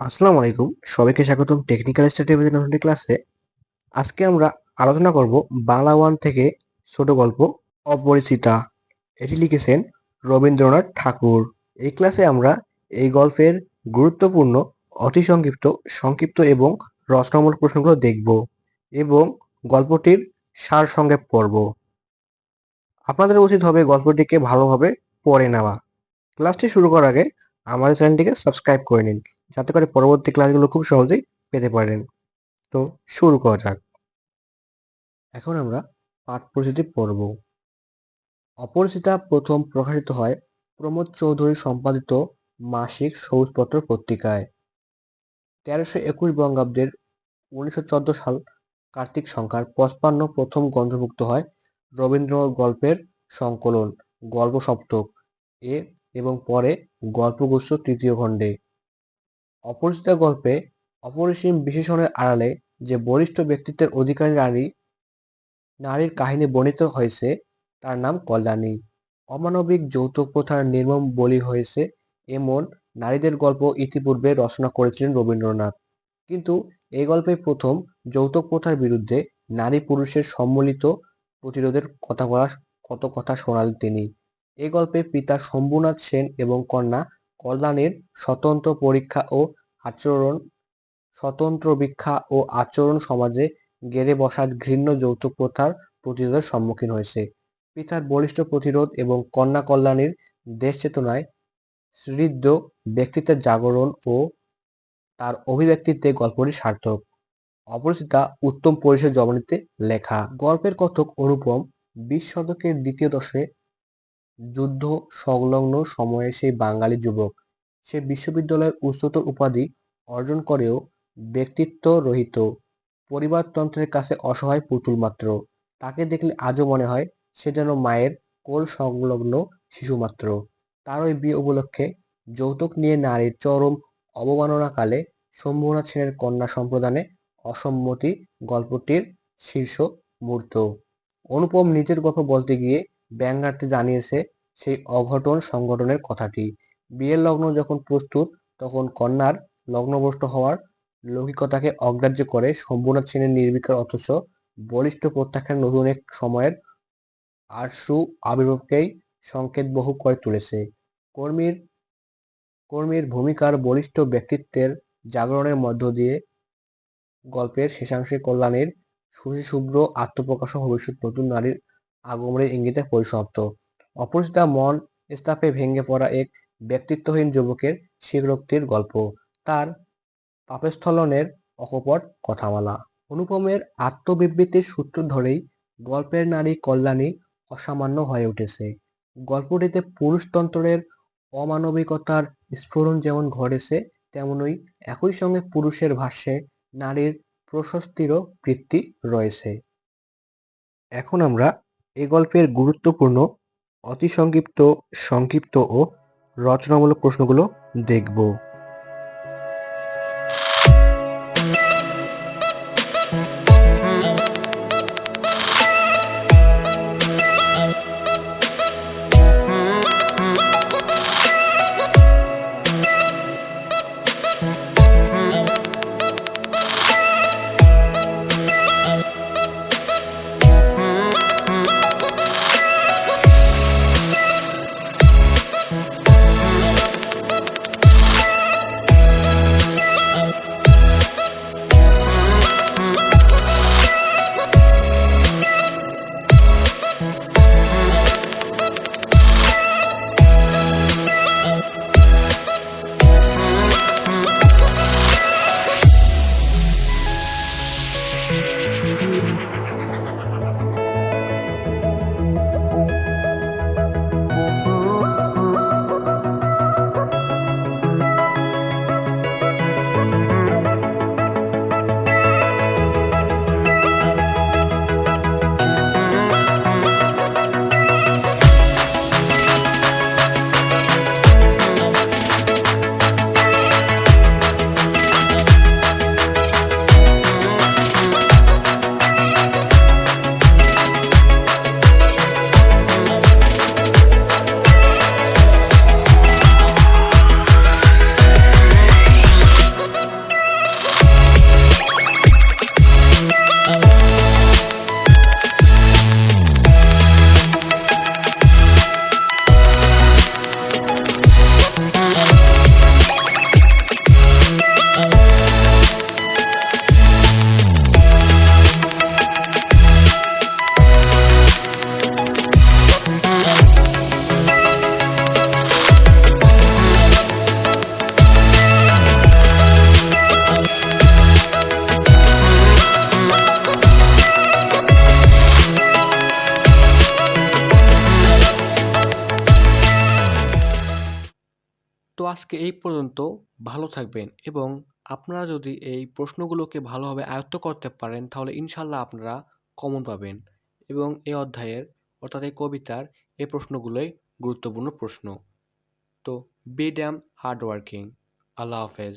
আসসালামু আলাইকুম। সবাইকে স্বাগতম টেকনিক্যাল স্টাডি ক্লাসে আজকে আমরা আলোচনা করব বাংলা ওয়ান থেকে ছোট গল্প অপরিচিতা। এটি লিখেছেন রবীন্দ্রনাথ ঠাকুর। এই ক্লাসে আমরা এই গল্পের গুরুত্বপূর্ণ, অতি সংক্ষিপ্ত সংক্ষিপ্ত এবং রচনামূলক প্রশ্নগুলো দেখব এবং গল্পটির সার সংক্ষেপ পড়ব। আপনাদের উচিত হবে গল্পটিকে ভালোভাবে পড়ে নেওয়া। ক্লাসটি শুরু করার আগে আমাদের চ্যানেলটিকে সাবস্ক্রাইব করে নিন। যাতে করে পরবর্তী ক্লাসগুলো খুব সহজেই পেতে পারেন। তো শুরু করা যাক। এখন আমরা পাঠ পরিচিতি পড়ব। অপরিচিতা প্রথম প্রকাশিত হয় প্রমোদ চৌধুরী সম্পাদিত মাসিক সবুজপত্র পত্রিকায়। তেরোশো একুশ বঙ্গাব্দের উনিশশো চোদ্দ সাল কার্তিক সংখ্যার পঁচপান্ন প্রথম গ্রন্থভুক্ত হয় রবীন্দ্রনাথ গল্পের সংকলন গল্প সপ্তক এ এবং পরে গল্পগুচ্ছ তৃতীয় খণ্ডে। অপরিচিতা গল্পে অপরিসীম বিশেষণের আড়ালে যে বরিষ্ঠ ব্যক্তিত্বের অধিকারী নারী, নারীর কাহিনী বর্ণিত হয়েছে, তার নাম কল্যাণী। অমানবিক যৌতুক প্রথার নির্মম বলি হয়েছে এমন নারীদের গল্প ইতিপূর্বে রচনা করেছিলেন রবীন্দ্রনাথ। কিন্তু এই গল্পে প্রথম যৌতুক প্রথার বিরুদ্ধে নারী পুরুষের সম্মিলিত প্রতিরোধের কথা বলা, কত কথা শোনালেন তিনি। এই গল্পে পিতা শম্ভুনাথ সেন এবং কন্যা কল্যাণীর স্বতন্ত্র পরীক্ষা ও আচরণ, স্বতন্ত্র ভিক্ষা ও আচরণ সমাজে গেড়ে বসা ঘৃণ্য যৌতুক প্রথার প্রতিরোধের সম্মুখীন হয়েছে। পিতার বলিষ্ঠ প্রতিরোধ এবং কন্যা কল্যাণীর দেশ চেতনায় সমৃদ্ধ ব্যক্তিত্বের জাগরণ ও তার অভিব্যক্তিতে গল্পটি সার্থক। অপরিচিতা উত্তম পরিসর জবনীতে লেখা। গল্পের কথক অনুপম বিশ শতকের দ্বিতীয় দশে যুদ্ধ সংলগ্ন সময়ে সেই বাঙালি যুবক। সে বিশ্ববিদ্যালয়ের উচ্চতর উপাধি অর্জন করেও ব্যক্তিত্ব রহিত পরিবারতন্ত্রের কাছে অসহায় পুতুল মাত্র। তাকে দেখলে আজও মনে হয় সে যেন মায়ের কোল সংলগ্ন শিশু মাত্র। তার ওই বিয়ে উপলক্ষে যৌতুক নিয়ে নারীর চরম অবমাননাকালে শম্ভুনাথ সেনের কন্যা সম্প্রদানে অসম্মতি গল্পটির শীর্ষ মুহূর্ত। অনুপম নিজের গল্প বলতে গিয়ে ব্যঙ্গার্থে জানিয়েছে সেই অঘটন সংগঠনের কথাটি। বিয়ের লগ্ন যখন প্রস্তুত, তখন কন্যার লগ্নভ্রষ্ট হওয়ার লৌকিকতাকে অগ্রাহ্য করে শম্ভুনাথ সেনের নির্বিকার অথচ বলিষ্ঠ প্রত্যাখ্যান নতুন এক সময়ের আশু আবির্ভাবকেই সংকেত বহু করে তুলেছে। কর্মীর কর্মীর ভূমিকার বলিষ্ঠ ব্যক্তিত্বের জাগরণের মধ্য দিয়ে গল্পের শেষাংশে কল্যাণের শুভ্র আত্মপ্রকাশ ভবিষ্যৎ নতুন নারীর আগমনের ইঙ্গিতে পরিসমাপ্ত। অপরিচিতা মন স্তাপে ভেঙে পড়া এক ব্যক্তিত্বহীন যুবকের স্বীকরোক্তির গল্প। তার পাপস্থলনের অকপট কথামালা। অনুপমের আত্মবিবৃতির সূত্র ধরেই গল্পের নারী কল্যাণী অসামান্য হয়ে উঠেছে। গল্পটিতে পুরুষতন্ত্রের অমানবিকতার স্ফুরণ যেমন ঘটেছে, তেমনই একই সঙ্গে পুরুষের ভাষ্যে নারীর প্রশস্তিরও বৃত্তি রয়েছে। এখন আমরা এ গল্পের গুরুত্বপূর্ণ অতি সংক্ষিপ্ত সংক্ষিপ্ত ও রচনামূলক প্রশ্নগুলো দেখব। আজকে এই পর্যন্ত, ভালো থাকবেন এবং আপনারা যদি এই প্রশ্নগুলোকে ভালোভাবে আয়ত্ত করতে পারেন, তাহলে ইনশাল্লাহ আপনারা কমন পাবেন এবং এই অধ্যায়ের, অর্থাৎ এই কবিতার, এই প্রশ্নগুলোই গুরুত্বপূর্ণ প্রশ্ন। তো বি ড্যাম হার্ডওয়ার্কিং আল্লাহ হাফেজ।